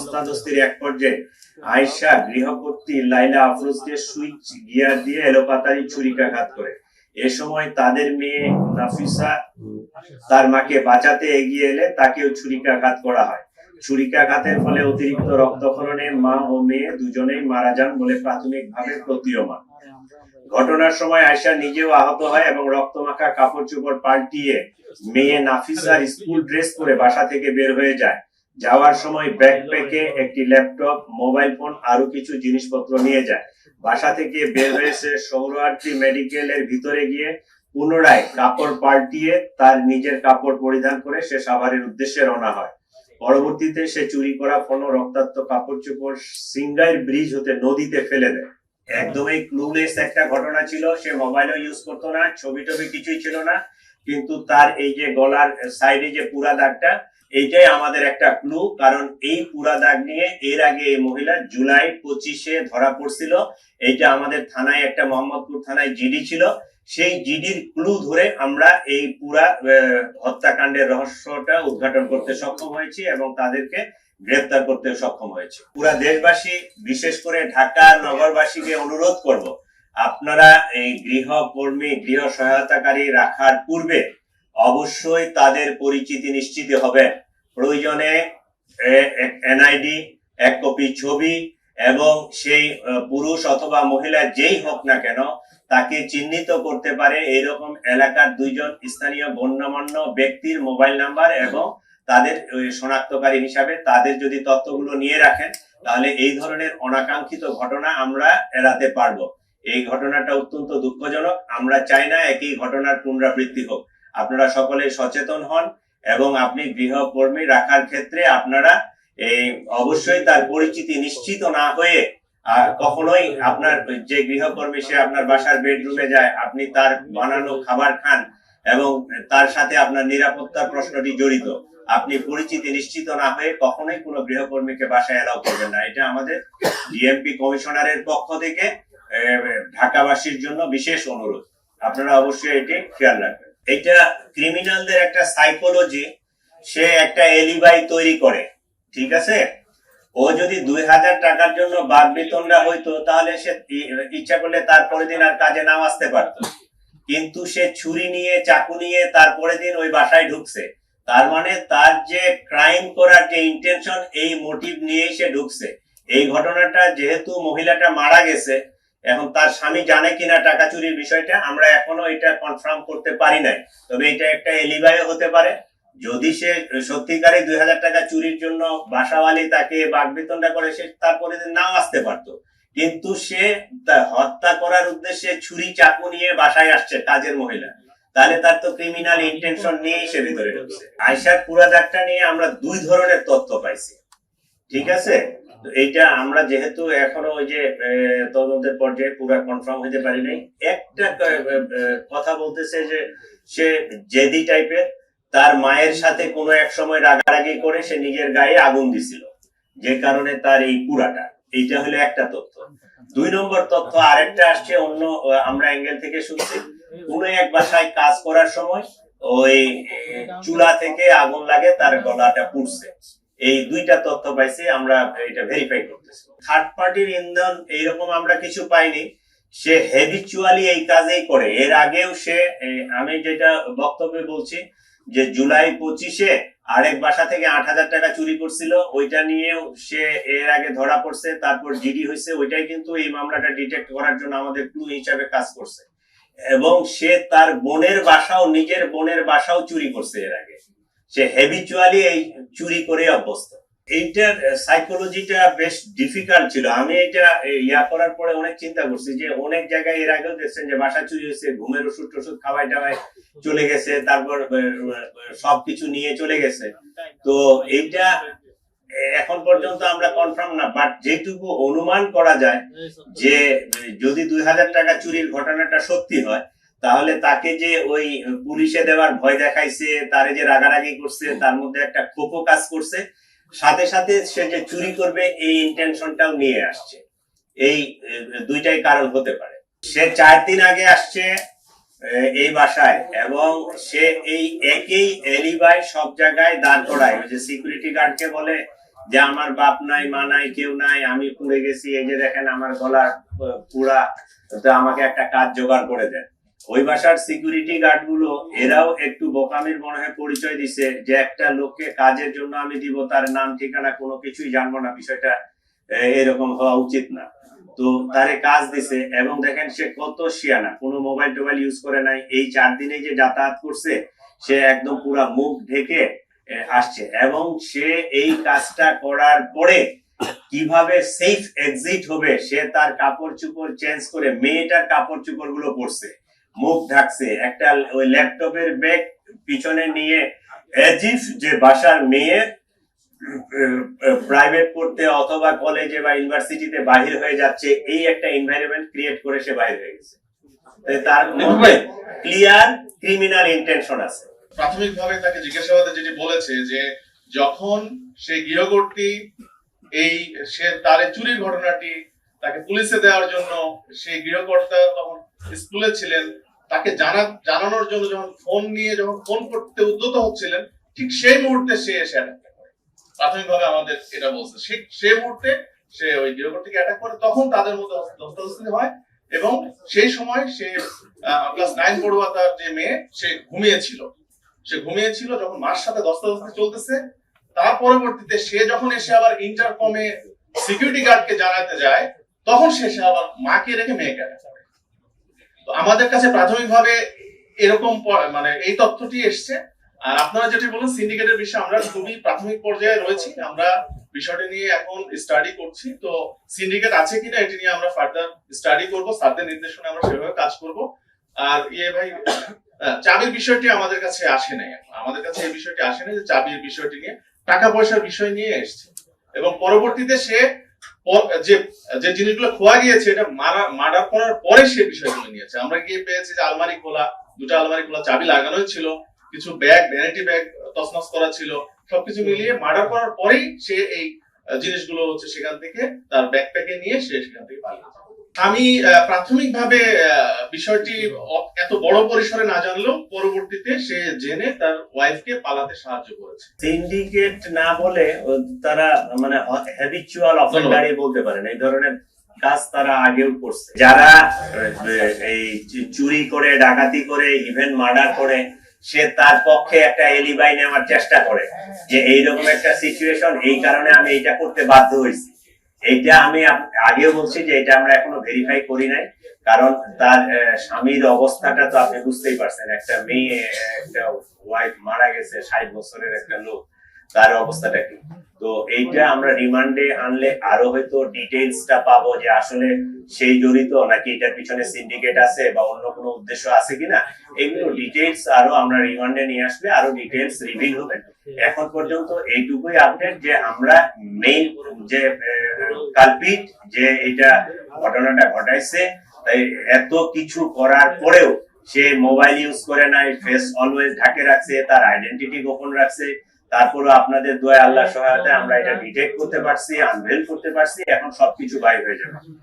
ধস্তাধস্তির এক পর্যায়ে আয়শা গৃহকর্ত্রী লাইলা আফরোজকে সুইচ গিয়ার দিয়ে এলোপাতারি ছুরিকাঘাত করে। এ সময় তাদের মেয়ে নাফিসা তার মাকে বাঁচাতে এগিয়ে এলে তাকেও ছুরিকাঘাত করা হয়। ছুরিকাঘাতের ফলে অতিরিক্ত রক্তক্ষরণে মা ও মেয়ে দুজনেই মারা যান বলে প্রাথমিকভাবে প্রতীয়মান। ঘটনার সময় আয়শা নিজেও আহত হয় এবং রক্তমাখা কাপড় চোপড় পাল্টিয়ে মেয়ে নাফিসার স্কুল ড্রেস পরে বাসা থেকে বের হয়ে যায়। যাওয়ার সময় ব্যাকপ্যাকে একটি ল্যাপটপ মোবাইল ফোন আরও কিছু জিনিসপত্র নিয়ে যায়। বাসা থেকে বের হয়েছে সৌরার্থী মেডিকেলের ভিতরে গিয়ে পুনরায় কাপড় পাল্টিয়ে তার নিজের কাপড় পরিধান করে সে সাভারের উদ্দেশ্যে রওনা হয়। পরবর্তীতে সে চুরি করা ফোন রক্তাক্ত কাপড় চোপড় সিঙ্গাইর ব্রিজ হতে নদীতে ফেলে দেয়। একদমই ক্লুলেস একটা ঘটনা ছিল সে মোবাইলও ইউজ করতো না ছবি টবি কিছুই ছিল না কিন্তু তার এই যে গলার সাইডে যে পুরা দাগটা এইটাই আমাদের একটা ক্লু কারণ এই পুরা দাগ নিয়ে এর আগে এই মহিলা জুলাই পঁচিশে ধরা পড়ছিল। এইটা আমাদের থানায় একটা মোহাম্মদপুর থানায় জিডি ছিল। সেই জিডির ক্লু ধরে আমরা এই পুরা হত্যাকাণ্ডের রহস্যটা উদ্ঘাটন করতে সক্ষম হয়েছি এবং তাদেরকে গ্রেফতার করতে সক্ষম হয়েছে। পুরা দেশবাসী, বিশেষ করে ঢাকার নগরবাসীকে অনুরোধ করব, আপনারা এই গৃহকর্মী, গৃহ সহায়তাকারী রাখার পূর্বে অবশ্যই তাদের পরিচিতি নিশ্চিত হবে। প্রয়োজনে এনআইডি, এক কপি ছবি এবং সেই পুরুষ অথবা মহিলা যেই হোক না কেন, তাকে চিহ্নিত করতে পারে এরকম এলাকার দুইজন স্থানীয় গণ্যমান্য ব্যক্তির মোবাইল নাম্বার এবং তাদের শনাক্তকারী হিসাবে তাদের যদি তথ্যগুলো নিয়ে রাখেন, তাহলে এই ধরনের অনাকাঙ্ক্ষিত ঘটনা আমরা এড়াতে পারব। এই ঘটনাটা অত্যন্ত দুঃখজনক। আমরা চাই না একই ঘটনার পুনরাবৃত্তি হোক। আপনারা সকলে সচেতন হন এবং আপনি গৃহকর্মী রাখার ক্ষেত্রে আপনারা এই অবশ্যই তার পরিচিতি নিশ্চিত না হয়ে আর কখনোই আপনার যে গৃহকর্মী সে আপনার বাসার বেডরুমে যায়, আপনি তার বানানো খাবার খান এবং তার সাথে আপনার নিরাপত্তার প্রশ্নটি জড়িত। আপনি পরিচিতি নিশ্চিত না হয়ে কখনোই কোনো গৃহকর্মীকে বাসায় এলাও করবেন না। এটা আমাদের ডিএমপি কমিশনারের পক্ষ থেকে ঢাকাবাসীর জন্য বিশেষ অনুরোধ। আপনারা অবশ্যই এটি খেয়াল রাখবেন। এটা ক্রিমিনালদের একটা সাইকোলজি সে একটা এলিবাই তৈরি করে, ঠিক আছে? ও যদি দুই হাজার টাকার জন্য বাদ বেতনটা হইতো, তাহলে সে ইচ্ছা করলে তারপরে দিন আর কাজে নাও আসতে পারতো কিন্তু সে ছুরি নিয়ে, চাকু নিয়ে তারপরে দিন ওই বাসায় ঢুকছে। তার মানে তার যে ক্রাইম করার যে ইন্টেনশন এই মোটিভ নিয়েই সে ঢুকছে। এই ঘটনাটা যেহেতু মহিলাটা মারা গেছে এখন তার স্বামী জানে কিনা টাকা চুরির বিষয়টা, আমরা এখনও এটা কনফার্ম করতে পারি নাই। তবে এটা একটা এলিবাইও হতে পারে। যদি সে সত্যিকারে দুই হাজার টাকা চুরির জন্য বাসাওয়ালি তাকে বাগবেতনটা করে, সে তারপরে নাও আসতে পারতো। কিন্তু সে হত্যা করার উদ্দেশ্যে ছুরি চাকু নিয়ে বাসায় আসছে কাজের মহিলা। তাহলে তার তো ক্রিমিনাল ইন্টেনশন নিয়েই সে ভিতরে ঢুকছে। আয়সার পুরা দাগটা নিয়ে আমরা দুই ধরনের তথ্য পাইছি। ঠিক আছে? এইটা আমরা যেহেতু এখনও ওই যে তদন্তের পর্যায়ে পুরা কনফার্ম হইতে পারি নাই। একটা কথা বলতেছে যে, সে জেদি টাইপের তার মায়ের সাথে কোনো এক সময় রাগারাগি করে সে নিজের গায়ে আগুন দিছিল। যে কারণে তার এই পুরাটা। এইটা হলো একটা তথ্য। দুই নম্বর তথ্য আরেকটা আসছে, অন্য আমরা অ্যাঙ্গেল থেকে শুনছি। কোনো এক বাসায় কাজ করার সময় ওই চুলা থেকে আগুন লাগে, তার গলাটা পুড়ছে। এই দুইটা তথ্য পাইছি, আমরা এটা ভেরিফাই করতেছি। থার্ড পার্টির ইন্ধন এইরকম আমরা কিছু পাইনি। সে হেবিচুয়ালি এই কাজেই করে। এর আগেও সে আমি যেটা বক্তব্যে বলছি যে জুলাই পঁচিশে আরেক বাসা থেকে আট হাজার টাকা চুরি করছিল, ওইটা নিয়েও সে এর আগে ধরা পড়ছে, তারপর জিডি হয়েছে, ওইটাই কিন্তু এই মামলাটা ডিটেক্ট করার জন্য আমাদের ক্লু হিসাবে কাজ করছে। এবং সে তার বোনের বাসাও, নিজের বোনের বাসাও চুরি করছে এর আগে। সে হেবিচুয়ালি এই চুরি করে অভ্যস্ত। এইটার সাইকোলজিটা বেশ ডিফিকাল্ট ছিল। আমি এটা ইয়া করার পরে অনেক চিন্তা করছি যে অনেক জায়গায় এর আগেও দেখছেন যে বাসা চুরি হয়েছে, ঘুমের ওষুধ টষুধ খাওয়াই টাওয়াই চলে গেছে, তারপর সবকিছু নিয়ে চলে গেছে। তো এইটা এখন পর্যন্ত আমরা কনফার্ম না বাট যেটুকু অনুমান করা যায় যে যদি দুই হাজার টাকা চুরির ঘটনাটা সত্যি হয় তাহলে তাকে যে ওই পুলিশে দেওয়ার ভয় দেখাইছে তারে যে রাগারাগি করছে তার মধ্যে একটা ক্ষোভ কাজ করছে। সাথে সাথে সে যে চুরি করবে এই ইন্টেনশনটাও নিয়ে আসছে। এই দুইটাই কারণ হতে পারে। সে চার দিন আগে আসছে এই বাসায় এবং সে এই একই এলিবাই সব জায়গায় দাঁড় করায়। ওই যে সিকিউরিটি গার্ডকে বলে যে আমার বাপ নাই মা নাই কেউ নাই আমি পুড়ে গেছি। এই যে দেখেন আমার গলা আহ, পুরা তো আমাকে একটা কাজ জোগাড় করে দেন। ওই বাসার সিকিউরিটি গার্ডগুলো, এরাও একটু বোকামির মনে হয় পরিচয় দিছে যে একটা লোককে কাজের জন্য আমি দিব, তার নাম, ঠিকানা কোনো কিছুই জানব না, বিষয়টা এরকম হওয়া উচিত না। তো তারে কাজ দিছে এবং দেখেন সে কত শিয়ানা, কোনো মোবাইল টোবাইল ইউজ করে নাই। এই চার দিনে যে যাতায়াত করছে, সে একদম পুরা মুখ ঢেকে আসছে। এবং সে এই কাজটা করার পরে কীভাবে সেফ এক্সিট হবে, সে তার কাপড় চুপড় চেঞ্জ করে মেয়েটার কাপড় চুপড়গুলো পরছে। মুখ ঢাকছে। একটা ওই ল্যাপটপের ব্যাগ পিছনে নিয়ে এজিফ যে বাসার মেয়ে প্রাইভেট পড়তে অথবা কলেজে বা ইউনিভার্সিটিতে বাহির হয়ে যাচ্ছে এই একটা এনভায়রনমেন্ট ক্রিয়েট করে সে বাহির হয়ে গেছে। তাই তার মধ্যে ক্লিয়ার ক্রিমিনাল ইন্টেনশন আছে। প্রাথমিকভাবে তাকে জিজ্ঞাসাবাদে যেটি বলেছে যে যখন সে গৃহকর্ত্রী এই সে তার চুরির ঘটনাটি তাকে পুলিশে দেওয়ার জন্য সেই গৃহকর্তা তখন স্কুলে ছিলেন। তাকে জানা জানানোর জন্য যখন ফোন নিয়ে যখন ফোন করতে উদ্যত হচ্ছিলেন, ঠিক সেই মুহূর্তে সে এসে অ্যাটাক করে। প্রাথমিকভাবে আমাদের এটা বলছে। সেই মুহূর্তে সে ওই গৃহকর্ত্রীকে অ্যাটাক করে। তখন তাদের মধ্যে ধস্তাধস্তি হয় এবং সেই সময় সে ক্লাস নাইন পড়ুয়া তার যে মেয়ে, সে ঘুমিয়েছিল। সে ঘুমিয়েছিল যখন মার সাথে দস্তাদস্তি চলতেছে। তার পরবর্তীতে সে যখন এসে আবার ইন্টারকমে সিকিউরিটি গার্ডকে জানাতে যায় তখন সে আবার মাকে রেখে মেয়েকে করে। তো আমাদের কাছে প্রাথমিকভাবে এরকম মানে এই তথ্যটি এসছে। আর আপনারা যেটি বলুন সিন্ডিকেটের বিষয়ে আমরা খুবই প্রাথমিক পর্যায়ে রয়েছি। আমরা বিষয়টি নিয়ে এখন স্টাডি করছি। তো সিন্ডিকেট আছে কিনা এটি নিয়ে আমরা ফার্দার স্টাডি করব। স্যারদের নির্দেশনা আমরা সেভাবে কাজ করব। আর ইয়ে ভাই চাবির বিষয়টি আমাদের কাছে আসে নাই আমাদের কাছে এই বিষয়টি আসে নাই যে চাবির বিষয়টি নিয়ে, টাকা পয়সার বিষয় নিয়ে এসছে। এবং পরবর্তীতে সে যে জিনিসগুলো খোয়া গিয়েছে, এটা মারা মার্ডার করার পরে সে বিষয়গুলো নিয়েছে আমরা গিয়ে পেয়েছি যে আলমারি খোলা, দুটো আলমারি খোলা, চাবি লাগানোই ছিল, কিছু ব্যাগ ভ্যানিটি ব্যাগ তছনছ করা ছিল, সবকিছু মিলিয়ে মার্ডার করার পরেই সে এই জিনিসগুলো হচ্ছে সেখান থেকে তার ব্যাগ প্যাকে নিয়ে সে সেখান থেকে পালিয়ে। আমি প্রাথমিকভাবে বিষয়টি এত বড় পরিসরে না জানলেও পরবর্তীতে সে জেনে তার ওয়াইফকে পালাতে সাহায্য করেছে। সিন্ডিকেট না বলে তারা মানে হ্যাবিচুয়াল অফেন্ডারই বলতে পারেন। এই ধরনের কাজ তারা আগেও করছে। যারা এই চুরি করে ডাকাতি করে ইভেন মার্ডার করে সে তার পক্ষে একটা এলিবাই নেওয়ার চেষ্টা করে। যে এইরকম একটা সিচুয়েশন এই কারণে আমি এটা করতে বাধ্য হয়েছি। এইটা আমি আগেও বলছি যে এটা আমরা এখনও ভেরিফাই করি নাই, কারণ তার স্বামীর অবস্থাটা তো আপনি বুঝতেই পারছেন। একটা মেয়ে, একটা ওয়াইফ মারা গেছে, ষাট বছরের একটা লোক। তার অবস্থাটা কি? তো এইটা আমরা রিমান্ডে আনলে আরও হয়তো ডিটেইলসটা পাবো যে আসলে সেই জড়িত নাকি এটার পিছনে সিন্ডিকেট আছে বা অন্য কোনো উদ্দেশ্য আছে কিনা, এগুলো ডিটেইলস আরও আমরা রিমান্ডে নিয়ে আসলে আরও ডিটেইলস রিভিল হবে। এখন পর্যন্ত এইটুকুই আপডেট যে আমরা মেইন যে কালপিট যে এটা ঘটনাটা ঘটাইছে, তাই এত কিছু করার পরেও সে মোবাইল ইউজ করে নাই ফেস অলওয়েজ ঢাকে রাখছে, তার আইডেন্টিটি গোপন রাখছে তারপরে আপনাদের দয়া আল্লাহ সহায়তায় আমরা এটা ডিটেক্ট করতে পারছি আনভেল করতে পারছি, এখন সবকিছু বাইর হয়ে যাবে।